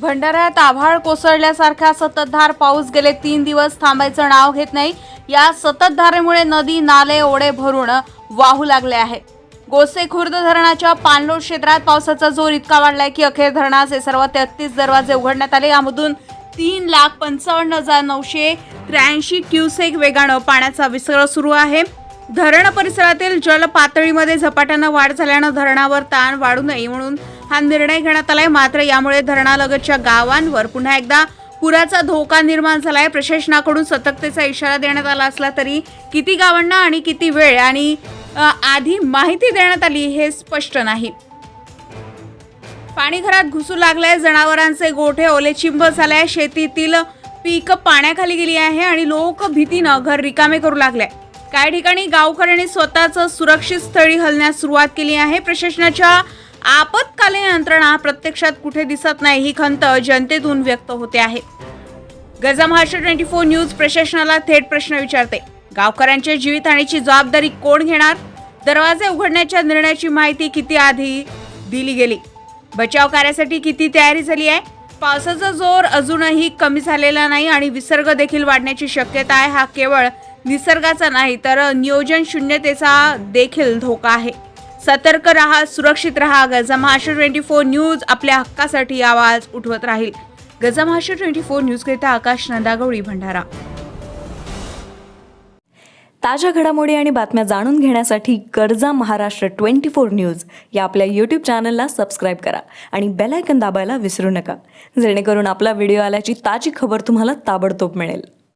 भंडाऱ्यात आभाळ कोसळल्यासारखा सततधार पाऊस गेले तीन दिवस थांबायचं नाव घेत नाही. या सततधारेमुळे नदी नाले ओढे भरून वाहू लागले आहे. गोसेखुर्द धरणाच्या पाणलोट क्षेत्रात पावसाचा जोर इतका वाढलाय की अखेर धरणाचे सर्व तेहतीस दरवाजे उघडण्यात आले. यामधून तीन लाख पंचावन्न हजार नऊशे त्र्याऐंशी क्युसेक वेगानं पाण्याचा विसर्ग सुरू आहे. धरण परिसरातील जल पातळीमध्ये झपाट्यानं वाढ झाल्यानं धरणावर ताण वाढू नये म्हणून हा निर्णय घेण्यात आलाय. मात्र यामुळे धरणालगतच्या गावांवर पुन्हा एकदा पुराचा धोका निर्माण झालाय. प्रशासनाकडून सतर्कतेचा इशारा देण्यात आला असला तरी किती गावांना आणि किती वेळ आणि आधी माहिती देण्यात आली हे स्पष्ट नाही. पाणी घरात घुसू लागलंय. जनावरांचे गोठे ओलेचिंब झालाय. शेतीतील पीक पाण्याखाली गेली आहे आणि लोक भीतीनं घर रिकामे करू लागले. काही ठिकाणी गावकऱ्यांनी स्वतःच सुरक्षित स्थळी हलण्यास सुरुवात केली आहे. प्रशासनाच्या आपत्कालीन यंत्रणा प्रत्यक्षात कुठे दिसत नाही ही खंत जनतेतून व्यक्त होते आहे. Gaja Maharashtra twenty four news प्रशासनाला थेट प्रश्न विचारते. गावकऱ्यांच्या जीवितहानीची जबाबदारी कोण घेणार? दरवाजे उघडण्याच्या निर्णयाची माहिती किती आधी दिली गेली? बचाव कार्यासाठी किती तयारी झाली आहे? पावसाचा जोर अजूनही कमी झालेला नाही आणि विसर्ग देखील वाढण्याची शक्यता आहे. हा केवळ निसर्गाचा नाही तर नियोजन शून्यतेचा देखील धोका आहे. सतर्क राहा सुरक्षित राहा. गजा ट्वेंटी फोर न्यूज आपल्या हक्कासाठी आवाज उठवत राहील. गजा ट्वेंटी फोर न्यूजकरिता आकाश नंदागवळी भंडारा. ताज्या घडामोडी आणि बातम्या जाणून घेण्यासाठी गरजा महाराष्ट्र ट्वेंटी फोर न्यूज या आपल्या यूट्यूब चॅनलला सबस्क्राईब करा आणि बेलायकन दाबायला विसरू नका. जेणेकरून आपला व्हिडिओ आल्याची ताजी खबर तुम्हाला ताबडतोब मिळेल.